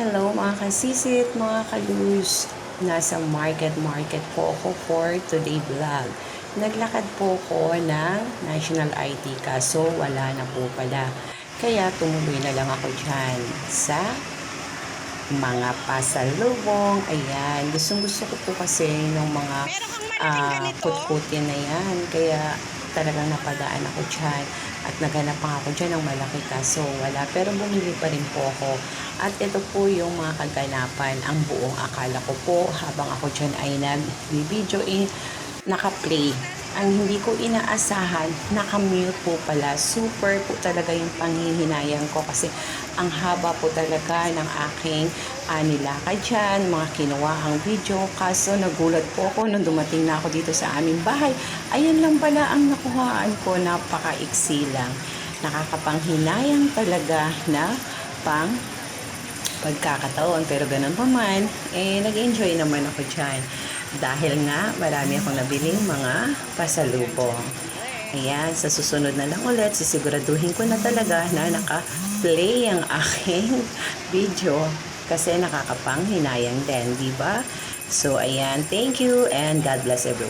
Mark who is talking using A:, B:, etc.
A: Hello mga kasisit, mga kalus. Nasa market market po ako for today vlog. Naglakad po ko ng National IT kaso wala na po pala. Kaya tumuloy na lang ako dyan sa mga pasalubong. Ayan, gustong gusto ko po kasi ng mga uh, kutkutin na yan. Kaya talagang napadaan ako dyan. At naghanap pa ako dyan ng malaki kaso wala. Pero bumili pa rin po ako. At ito po yung mga kaganapan. Ang buong akala ko po habang ako dyan ay nag-video eh, naka-play. Ang hindi ko inaasahan, naka-mute po pala. Super po talaga yung panghihinayang ko kasi ang haba po talaga ng aking uh, nilakad dyan, mga kinuha ang video. Kaso nagulat po ako nung dumating na ako dito sa aming bahay. Ayan lang pala ang nakuhaan ko, napaka-iksi lang. Nakakapanghinayang talaga na pang pagkakataon. Pero ganun pa man, eh, nag-enjoy naman ako dyan. Dahil nga, marami akong nabiling mga pasalubong. Ayan, sa susunod na lang ulit, sisiguraduhin ko na talaga na naka-play ang aking video kasi nakakapanghinayang din, di ba? So, ayan, thank you and God bless everyone.